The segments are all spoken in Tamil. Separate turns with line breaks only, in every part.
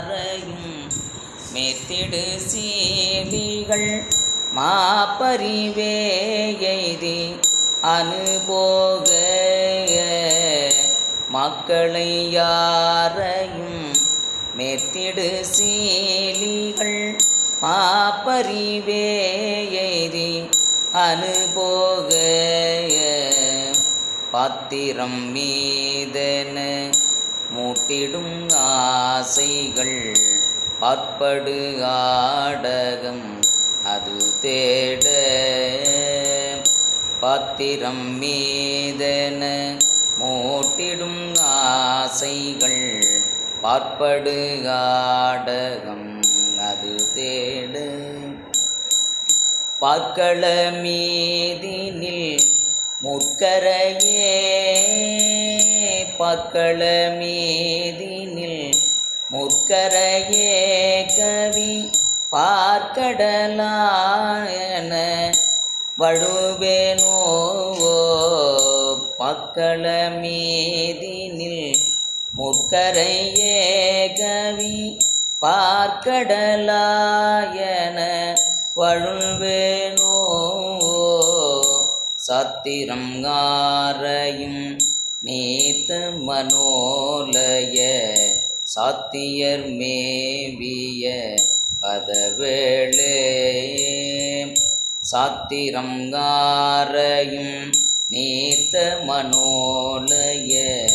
மறையும் மேத்திடு சீலிகள் மாப்பறிவே அனுபோக மக்களை யாரையும் மேத்திடு சீலிகள் மாப்பறிவே அனுபோக பாத்திரம் மீதன மூட்டிடும் ஆசைகள் பார்ப்படு ஆடகம் அது தேட பாத்திரம் மீதன மூட்டிடும் ஆசைகள் பார்ப்படு ஆடகம் அது தேட பார்க்கள மீதினில் முக்கரையே பார்க்கள மீதினில் முற்கரையே கவி பார்க்கடலான வழுவேனோ பக்கள மீதினில் முற்கரையே கவி பார்க்கடலாயன வழுவேனோ சத்திரம் ஆரையும் நீத்த மனோலய சாத்தியர் மேவிய பதவேளே. சாத்திரங்காரையும் நீத்த மனோலய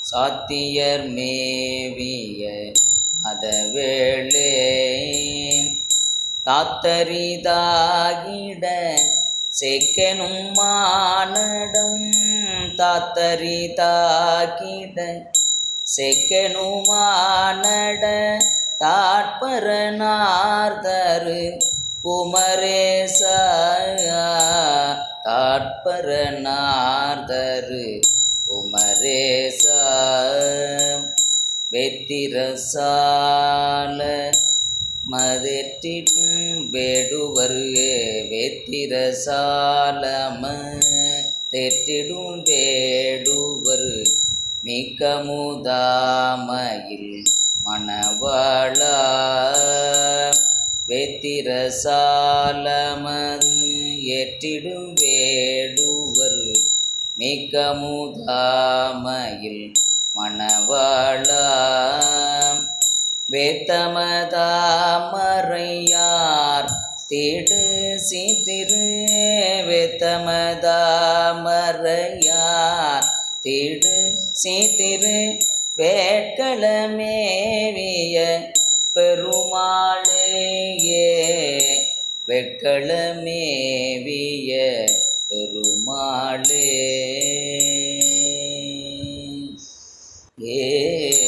சாத்தியர் மேவிய அதவேளே தாத்தரிதாகிட செக்கெனும் மானடம் தாத்தரிதாகிட செக்கெனும் மானட தாட்பரனார்தரு குமரேசா தாட்பரனார்தரு குமரேச வெத்திரசால மதெற்றிடும் வேடுவருகே வெத்திரசாலம தெற்றிடும் வேடுவர் மிக்க முதாமையில் மணவாளா வெத்திரசாலமது ஏற்றிடும் வேடுவர் மிக்க முதாமையில் மணவாளா வேத்தமதாமறையார் தேடு சீத்திரு வேத்தமதாமறையார் தேடு சீத்திரு வேட்களமேவிய பெருமாளேயே. வெட்களமேவிய பெருமாளே. ஏ